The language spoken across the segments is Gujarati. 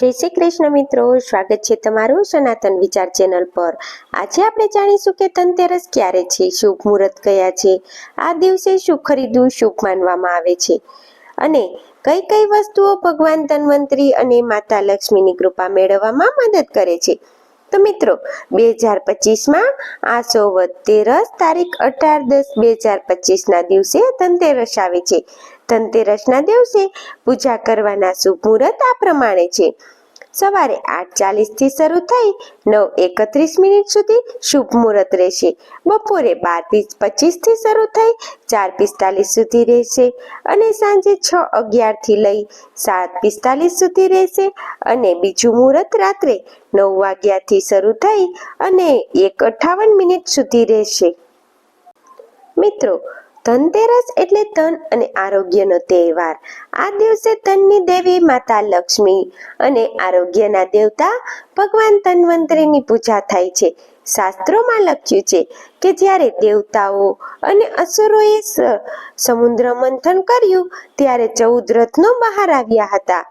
જય શ્રી કૃષ્ણ મિત્રો. સ્વાગત છે તમારું સનાતન વિચાર ચેનલ પર. આજે આપણે જાણીશું કે ધનતેરસ ક્યારે છે, શુભ મુહૂર્ત કયા છે? આ દિવસે શું ખરીદવું શુભ માનવામાં આવે છે? અને કઈ કઈ વસ્તુઓ ભગવાન ધન્વંતરી અને માતા લક્ષ્મીની કૃપા મેળવવામાં મદદ કરે છે? તો મિત્રો બે હજાર પચીસમાં આસો તેરસ તારીખ અઢાર દસ બે હજાર પચીસના દિવસે ધનતેરસ આવે છે. ધનતેરસના દિવસે પૂજા કરવાના શુભ મુહૂર્ત આ પ્રમાણે છે. સવારે આઠ ચાલીસથી શરૂ થઈ નવ એકત્રીસ મિનિટ સુધી શુભ મુહૂર્ત રહેશે. બપોરે બાર પચીસથી શરૂ થઈ ચાર પિસ્તાલીસ સુધી રહેશે અને સાંજે છ અગિયારથી લઈ સાત પિસ્તાલીસ સુધી રહેશે અને બીજું મુહૂર્ત રાત્રે નવ વાગ્યાથી શરૂ થઈ અને એક અઠાવન મિનિટ સુધી રહેશે. મિત્રો ધનતેરસ એટલે ધન અને આરોગ્યનો તહેવાર. આ દિવસે ધનની દેવી માતા લક્ષ્મી અને આરોગ્યના દેવતા ભગવાન ધન્વંતરીની પૂજા થાય છે. શાસ્ત્રોમાં લખ્યું છે કે જ્યારે દેવતાઓ અને અસુરોએ સમુદ્ર મંથન કર્યું ત્યારે ચૌદ રત્નો બહાર આવ્યા હતા.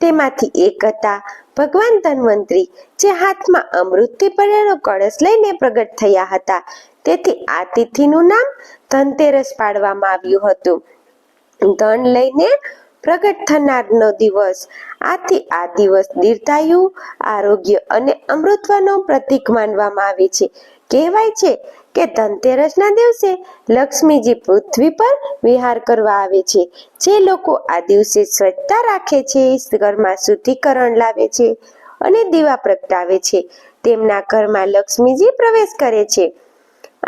તેમાંથી એક હતા ભગવાન ધન્વંતરી, જે હાથમાં અમૃતથી ભરેલો કળશ લઈને પ્રગટ થયા હતા. તેથી આ તિથિનું નામ ધનતેરસ પાડવામાં આવ્યું હતું. ધન લઈને પ્રગટ થનારનો દિવસ. આથી આ દિવસ દીર્ઘાયુ, આરોગ્ય અને અમૃતવાનો પ્રતીક માનવામાં આવે છે. કહેવાય છે કે ધનતેરસના દિવસે લક્ષ્મીજી પૃથ્વી પર વિહાર કરવા આવે છે. જે લોકો આ દિવસે સ્વચ્છતા રાખે છે, ઘરમાં શુદ્ધિકરણ લાવે છે અને દીવા પ્રગટાવે છે. તેમના ઘરમાં લક્ષ્મીજી પ્રવેશ કરે છે.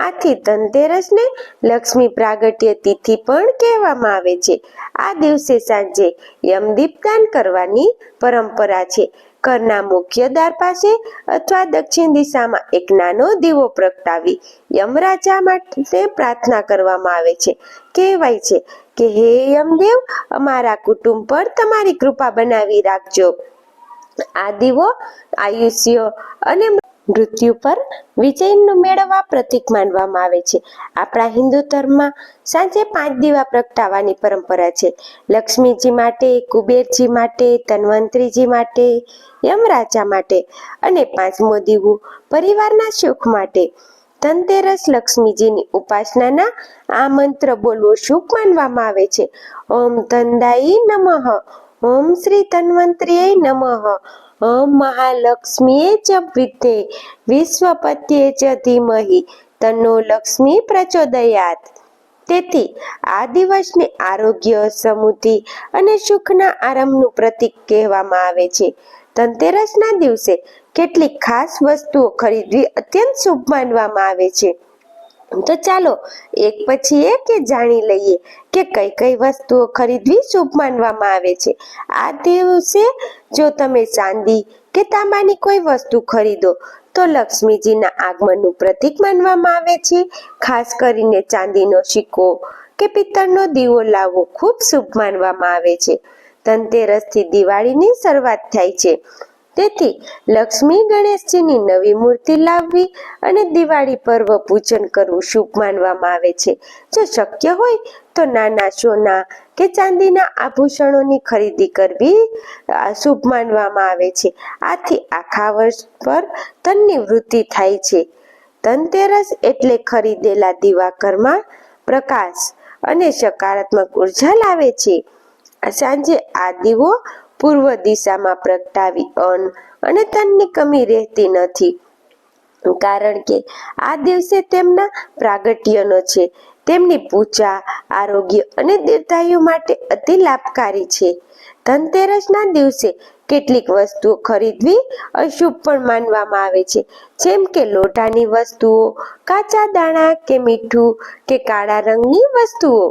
આથી ધનતેરસને લક્ષ્મી પ્રાગટ્ય તિથિ પણ કહેવામાં આવે છે. આ દિવસે સાંજે યમદીપદાન કરવાની પરંપરા છે. ઘરના મુખ્ય દ્વાર પાસે અથવા દક્ષિણ દિશામાં એક નાનો દીવો પ્રગટાવી યમરાજા માટે પ્રાર્થના કરવામાં આવે છે. કહેવાય છે કે, હે યમદેવ, અમારા કુટુંબ પર તમારી કૃપા બનાવી રાખજો. આ દીવો આયુષ્ય અને મૃત્યુ પર વિજયનું મેળવવા પ્રતીક માનવામાં આવે છે. આપણા હિન્દુ ધર્મમાં સાંજે પાંચ દીવા પ્રગટાવવાની પરંપરા છે. લક્ષ્મીજી માટે, કુબેરજી માટે, ધન્વંતરીજી માટે, યમરાજા માટે અને પાંચમો દીવો પરિવારના સુખ માટે. ધનતેરસ લક્ષ્મીજીની ઉપાસનાના આ મંત્ર બોલવો શુભ માનવામાં આવે છે. ઓમ ધનદાયી નમઃ. ઓમ શ્રી ધન્વંતરીય નમઃ. ઓમ મહાલક્ષ્મીએ ચ વિદ્ધે વિશ્વપત્યે ચ ધીમહિ, તન્નો લક્ષ્મી પ્રચોદયાત. તેથી આ દિવસને આરોગ્ય, સમૃદ્ધિ અને સુખના આરંભનું પ્રતીક કહેવામાં આવે છે. ધનતેરસના દિવસે કેટલીક ખાસ વસ્તુઓ ખરીદવી અત્યંત શુભ માનવામાં આવે છે. તો ચાલો, એક પછી એક જાણી લઈએ કે કઈ કઈ વસ્તુઓ ખરીદવી શુભ માનવામાં આવે છે. આ દિવસે જો તમે ચાંદી કે તાંબાની કોઈ વસ્તુ ખરીદો, તો લક્ષ્મીજીના આગમનનું પ્રતીક માનવામાં આવે છે. ખાસ કરીને ચાંદીનો સિક્કો કે પિત્તળનો દીવો લાવવો ખૂબ શુભ માનવામાં આવે છે. ધનતેરસથી દિવાળીની શરૂઆત થાય છે. તેથી લક્ષ્મી ગણેશજીની નવી મૂર્તિ લાવવી અને દિવાળી પર્વ પૂજન કરવું શુભ માનવામાં આવે છે. જો શક્ય હોય તો નાના સોના કે ચાંદીના આભૂષણોની ખરીદી કરવી શુભ માનવામાં આવે છે. આથી આખા વર્ષ પર ધનની વૃદ્ધિ થાય છે. ધનતેરસ એટલે ખરીદેલા દીવા ઘરમાં પ્રકાશ અને સકારાત્મક ઊર્જા લાવે છે. સાંજે આ દીવો પૂર્વ દિશામાં પ્રગટાવી અન્ન અને ધનની કમી રહેતી નથી. કારણ કે આ દિવસે તેમના પ્રાગટ્યનો છે. તેમની પૂજા, આરોગ્ય અને દીર્ઘાયુ માટે અતિ લાભકારી છે. ધનતેરસના દિવસે કેટલીક વસ્તુઓ ખરીદવી અશુભ પણ માનવામાં આવે છે. જેમ કે લોટાની વસ્તુઓ, કાચા દાણા કે મીઠું કે કાળા રંગની વસ્તુઓ.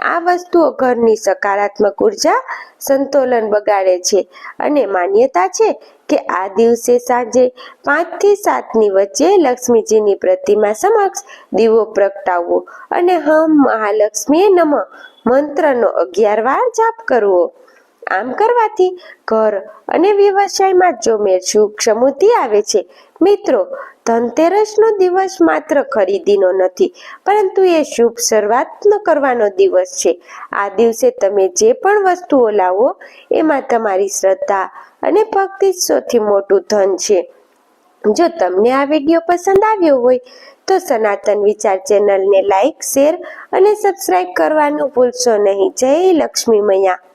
આ વસ્તુઓ ઘરની સકારાત્મક ઊર્જા સંતુલન બગાડે છે અને માન્યતા છે કે આ દિવસે સાંજે પાંચથી સાતની વચ્ચે લક્ષ્મીજીની પ્રતિમા સમક્ષ દીવો પ્રગટાવવો અને હમ મહાલક્ષ્મીએ નમ મંત્રનો અગિયાર વાર જાપ કરવો. આમ કરવાથી ઘર અને વ્યવસાયમાં જો મેં સુખ સમૃદ્ધિ આવે છે મિત્રો, ધનતેરસનો દિવસ માત્ર ખરીદીનો નથી, પરંતુ એ શુભ શરૂઆત કરવાનો દિવસ છે. આ દિવસે તમે જે પણ વસ્તુઓ લાવો, એમાં તમારી શ્રદ્ધા અને ભક્તિ સૌથી મોટું ધન છે. જો તમને આ વીડિયો પસંદ આવ્યો હોય, તો સનાતન વિચાર ચેનલને લાઈક, શેર અને સબસ્ક્રાઈબ કરવાનું ભૂલશો નહીં. જય લક્ષ્મી મૈયા.